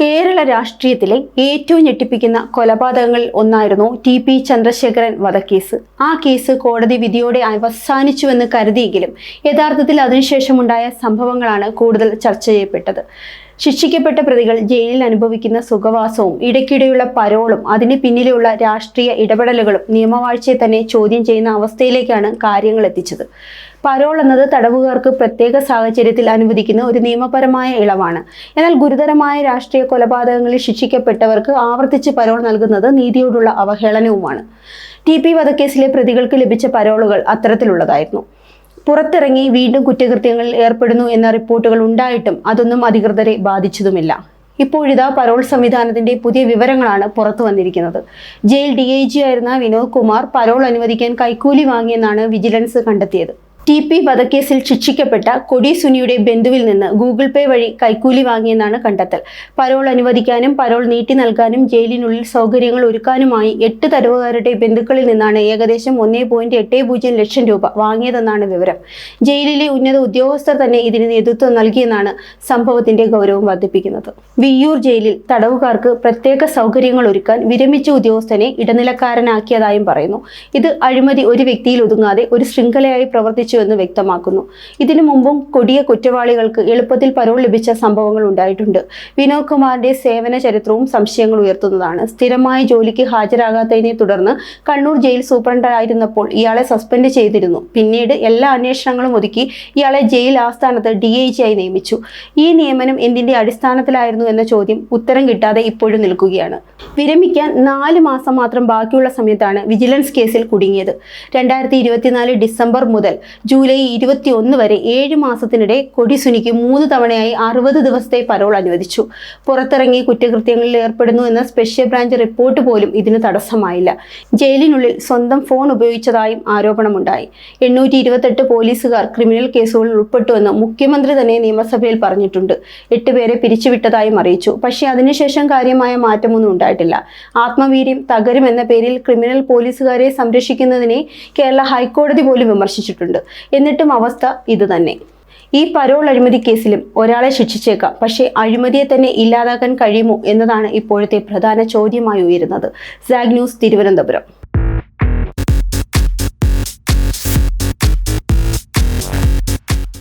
കേരള രാഷ്ട്രീയത്തിലെ ഏറ്റവും ഞെട്ടിപ്പിക്കുന്ന കൊലപാതകങ്ങളിൽ ഒന്നായിരുന്നു ടി പി ചന്ദ്രശേഖരൻ വധക്കേസ്. ആ കേസ് കോടതി വിധിയോടെ അവസാനിച്ചുവെന്ന് കരുതിയെങ്കിലും യഥാർത്ഥത്തിൽ അതിനുശേഷമുണ്ടായ സംഭവങ്ങളാണ് കൂടുതൽ ചർച്ച ചെയ്യപ്പെട്ടത്. ശിക്ഷിക്കപ്പെട്ട പ്രതികൾ ജയിലിൽ അനുഭവിക്കുന്ന സുഖവാസവും ഇടയ്ക്കിടെയുള്ള പരോളും അതിന് പിന്നിലുള്ള രാഷ്ട്രീയ ഇടപെടലുകളും നിയമവാഴ്ചയെ തന്നെ ചോദ്യം ചെയ്യുന്ന അവസ്ഥയിലേക്കാണ് കാര്യങ്ങൾ എത്തിച്ചത്. പരോൾ എന്നത് തടവുകാർക്ക് പ്രത്യേക സാഹചര്യത്തിൽ അനുവദിക്കുന്ന ഒരു നിയമപരമായ ഇളവാണ്. എന്നാൽ ഗുരുതരമായ രാഷ്ട്രീയ കൊലപാതകങ്ങളിൽ ശിക്ഷിക്കപ്പെട്ടവർക്ക് ആവർത്തിച്ച് പരോൾ നൽകുന്നത് നീതിയോടുള്ള അവഹേളനവുമാണ്. ടി പി വധക്കേസിലെ പ്രതികൾക്ക് ലഭിച്ച പരോളുകൾ അത്തരത്തിലുള്ളതായിരുന്നു. പുറത്തിറങ്ങി വീണ്ടും കുറ്റകൃത്യങ്ങളിൽ ഏർപ്പെടുന്നു എന്ന റിപ്പോർട്ടുകൾ ഉണ്ടായിട്ടും അതൊന്നും അധികൃതരെ ബാധിച്ചതുമില്ല. ഇപ്പോഴിതാ പരോൾ സംവിധാനത്തിന്റെ പുതിയ വിവരങ്ങളാണ് പുറത്തു വന്നിരിക്കുന്നത്. ജയിൽ ഡി ഐ ജി ആയിരുന്ന വിനോദ് കുമാർ പരോൾ അനുവദിക്കാൻ കൈക്കൂലി വാങ്ങിയെന്നാണ് വിജിലൻസ് കണ്ടെത്തിയത്. ടി പി വധക്കേസിൽ ശിക്ഷിക്കപ്പെട്ട കൊടി സുനിയുടെ ബന്ധുവിൽ നിന്ന് ഗൂഗിൾ പേ വഴി കൈക്കൂലി വാങ്ങിയെന്നാണ് കണ്ടെത്തൽ. പരോൾ അനുവദിക്കാനും പരോൾ നീട്ടി നൽകാനും ജയിലിനുള്ളിൽ സൗകര്യങ്ങൾ ഒരുക്കാനുമായി എട്ട് തടവുകാരുടെ ബന്ധുക്കളിൽ നിന്നാണ് ഏകദേശം ഒന്നേ പോയിന്റ് എട്ട് പൂജ്യം ലക്ഷം രൂപ വാങ്ങിയതെന്നാണ് വിവരം. ജയിലിലെ ഉന്നത ഉദ്യോഗസ്ഥർ തന്നെ ഇതിന് നേതൃത്വം നൽകിയെന്നാണ് സംഭവത്തിന്റെ ഗൗരവം വർദ്ധിപ്പിക്കുന്നത്. വിയ്യൂർ ജയിലിൽ തടവുകാർക്ക് പ്രത്യേക സൗകര്യങ്ങൾ ഒരുക്കാൻ വിരമിച്ച ഉദ്യോഗസ്ഥനെ ഇടനിലക്കാരനാക്കിയതായും പറയുന്നു. ഇത് അഴിമതി ഒരു വ്യക്തിയിൽ ഒതുങ്ങാതെ ഒരു ശൃംഖലയായി പ്രവർത്തിച്ചുവെന്ന് വ്യക്തമാക്കുന്നു. ഇതിനു മുമ്പും കൊടിയ കുറ്റവാളികൾക്ക് എളുപ്പത്തിൽ പരോൾ ലഭിച്ച സംഭവങ്ങൾ ഉണ്ടായിട്ടുണ്ട്. വിനോദ് കുമാറിന്റെ സേവന ചരിത്രവും സംശയങ്ങൾ ഉയർത്തുന്നതാണ്. സ്ഥിരമായ ജോലിക്ക് ഹാജരാകാത്തതിനെ തുടർന്ന് കണ്ണൂർ ജയിൽ സൂപ്രണ്ടായിരുന്നപ്പോൾ ഇയാളെ സസ്പെൻഡ് ചെയ്തിരുന്നു. പിന്നീട് എല്ലാ അന്വേഷണങ്ങളും ഒതുക്കി ഇയാളെ ജയിൽ ആസ്ഥാനത്ത് ഡി ഐ ജി ആയി നിയമിച്ചു. ഈ നിയമനം എന്തിന്റെ അടിസ്ഥാനത്തിലായിരുന്നു എന്ന ചോദ്യം ഉത്തരം കിട്ടാതെ ഇപ്പോഴും നിൽക്കുകയാണ്. വിരമിക്കാൻ നാല് മാസം മാത്രം ബാക്കിയുള്ള സമയത്താണ് വിജിലൻസ് കേസിൽ കുടുങ്ങിയത്. രണ്ടായിരത്തി ഇരുപത്തിനാല് ഡിസംബർ മുതൽ ജൂലൈ ഇരുപത്തി ഒന്ന് വരെ ഏഴ് മാസത്തിനിടെ കൊടിസുനിക്ക് മൂന്ന് തവണയായി അറുപത് ദിവസത്തെ പരോൾ അനുവദിച്ചു. പുറത്തിറങ്ങി കുറ്റകൃത്യങ്ങളിൽ ഏർപ്പെടുന്നു എന്ന സ്പെഷ്യൽ ബ്രാഞ്ച് റിപ്പോർട്ട് പോലും ഇതിന് തടസ്സമായില്ല. ജയിലിനുള്ളിൽ സ്വന്തം ഫോൺ ഉപയോഗിച്ചതായും ആരോപണമുണ്ടായി. എണ്ണൂറ്റി ഇരുപത്തെട്ട് പോലീസുകാർ ക്രിമിനൽ കേസുകളിൽ ഉൾപ്പെട്ടുവെന്ന് മുഖ്യമന്ത്രി തന്നെ നിയമസഭയിൽ പറഞ്ഞിട്ടുണ്ട്. എട്ട് പേരെ പിരിച്ചുവിട്ടതായും അറിയിച്ചു. പക്ഷേ അതിനുശേഷം കാര്യമായ മാറ്റമൊന്നും ഉണ്ടായിട്ടില്ല. ആത്മവീര്യം തകരും എന്ന പേരിൽ ക്രിമിനൽ പോലീസുകാരെ സംരക്ഷിക്കുന്നതിനെ കേരള ഹൈക്കോടതി പോലും വിമർശിച്ചിട്ടുണ്ട്. എന്നിട്ടും അവസ്ഥ ഇതുതന്നെ ഈ പരോൾ അഴിമതി കേസിലും ഒരാളെ ശിക്ഷിച്ചേക്കാം. പക്ഷേ അഴിമതിയെ തന്നെ ഇല്ലാതാക്കാൻ കഴിയുമോ എന്നതാണ് ഇപ്പോഴത്തെ പ്രധാന ചോദ്യമായി ഉയരുന്നത്. സാഗ് ന്യൂസ് തിരുവനന്തപുരം.